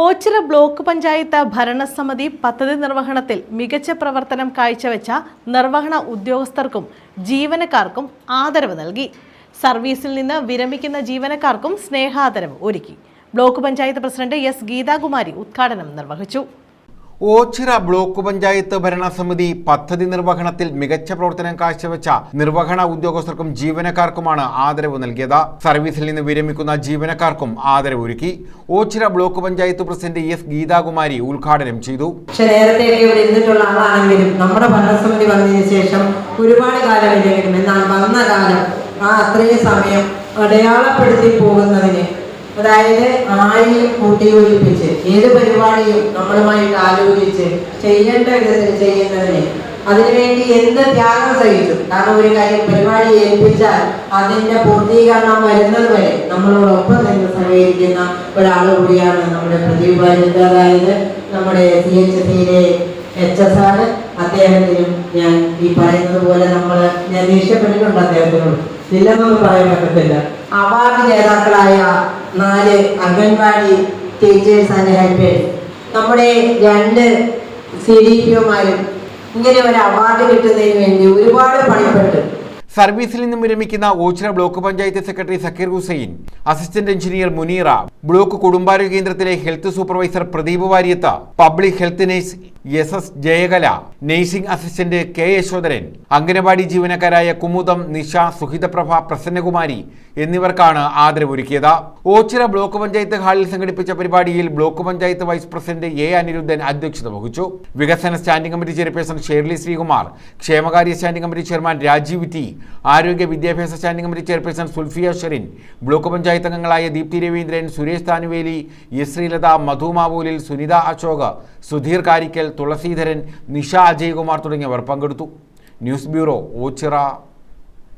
Ochira block panchayat ഭരണസമിതി പദ്ധതി നിർവഹണത്തിൽ മികച്ച പ്രവർത്തനം കാഴ്ചവെച്ച നിർവഹണ ഉദ്യോഗസ്ഥർക്കും ജീവനക്കാർക്കും ആദരവ് നൽകി. സർവീസിൽ നിന്ന് വിരമിക്കുന്ന ജീവനക്കാർക്കും സ്നേഹാദരവ് ഒരുക്കി. Block panchayat president S Geethakumari ഉദ്ഘാടനം നിർവഹിച്ചു. ഓച്ചിറ ബ്ലോക്ക് പഞ്ചായത്ത് ഭരണസമിതി പദ്ധതി നിർവഹണത്തിൽ മികച്ച പ്രവർത്തനം കാഴ്ചവെച്ച നിർവഹണ ഉദ്യോഗസ്ഥർക്കും ജീവനക്കാർക്കുമാണ് ആദരവ് നൽകിയത്. സർവീസിൽ നിന്ന് വിരമിക്കുന്ന ജീവനക്കാർക്കും ആദരവ് ഒരുക്കി Oachira block panchayat president S Geethakumari ഉദ്ഘാടനം ചെയ്തു. പക്ഷെ നേരത്തെ ഇവിടെ ആളാണെങ്കിലും നമ്മുടെ ഭരണസമിതി വന്നതിന് ശേഷം ഒരുപാട് കാലം ഇല്ലെങ്കിലും എന്നാൽ വന്ന കാലം ആ അത്രയും സമയം അടയാളപ്പെടുത്തി പോകുന്നതിന് അതായത് ആരെയും കൂട്ടിയോജിപ്പിച്ച് ഏത് പരിപാടിയും നമ്മളുമായിട്ട് ആലോചിച്ച് ചെയ്യേണ്ട വിധത്തിൽ ചെയ്യുന്നതിന് അതിനുവേണ്ടി എന്ത് ത്യാഗം സഹിച്ചു. കാരണം ഒരു കാര്യം പരിപാടി ഏൽപ്പിച്ചാൽ അതിന്റെ പൂർത്തീകരണം വരുന്നത് വരെ നമ്മളോടൊപ്പം നിന്ന് സഹകരിക്കുന്ന ഒരാൾ കൂടിയാണ് നമ്മുടെ പ്രദീപ് വാര്യത്ത് അതായത് നമ്മുടെ സി എച്ച് സിയിലെ എച്ച് എസ് ആണ്. അദ്ദേഹത്തിനും ഞാൻ ഈ പറയുന്നത് പോലെ നമ്മൾ ഞാൻ ദേഷ്യപ്പെട്ടിട്ടുണ്ട് അദ്ദേഹത്തിനോട്. ഇല്ലെന്നൊന്നും പറയാൻ പറ്റത്തില്ല. അവാർഡ് ജേതാക്കളായ നാല് അംഗൻവാടി ടീച്ചേഴ്സ് ആൻഡ് ഹെൽപ്പേഴ്സ് നമ്മുടെ രണ്ട് സി ഡി പിഒമാരും ഇങ്ങനെ ഒരു അവാർഡ് കിട്ടുന്നതിന് വേണ്ടി ഒരുപാട് പണിപ്പെട്ടു. സർവീസിൽ നിന്നും വിരമിക്കുന്ന Oachira block panchayat secretary Sakeer Hussain assistant engineer Muneera block കുടുംബാരോഗ്യ കേന്ദ്രത്തിലെ health supervisor Pradeep Varyath public health nurse S S Jayakala nursing assistant K Yashodharan anganwadi ജീവനക്കാരായ Kumudam Nisha Suhithaprabha Prasannakumari എന്നിവർക്കാണ് ആദരവൊരുക്കിയത്. ഓച്ചിറ ബ്ലോക്ക് പഞ്ചായത്ത് ഹാളിൽ സംഘടിപ്പിച്ച പരിപാടിയിൽ block panchayat vice president A Aniruddhan അധ്യക്ഷത വഹിച്ചു. വികസന standing committee chairperson Shirley Sreekumar ക്ഷേമകാര്യ standing committee chairman Rajeev T ആരോഗ്യ വിദ്യാഭ്യാസ standing committee chairperson Sulfiya Sherin block panchayat അംഗങ്ങളായ ദീപ്തി രവീന്ദ്രൻ സുരേഷ് താനുവേലി എസ് ശ്രീലത മധു മാവൂലിൽ സുനിത അശോക് സുധീർ കാരിക്കൽ തുളസീധരൻ നിഷ അജയ്കുമാർ തുടങ്ങിയവർ പങ്കെടുത്തു. News bureau Oachira.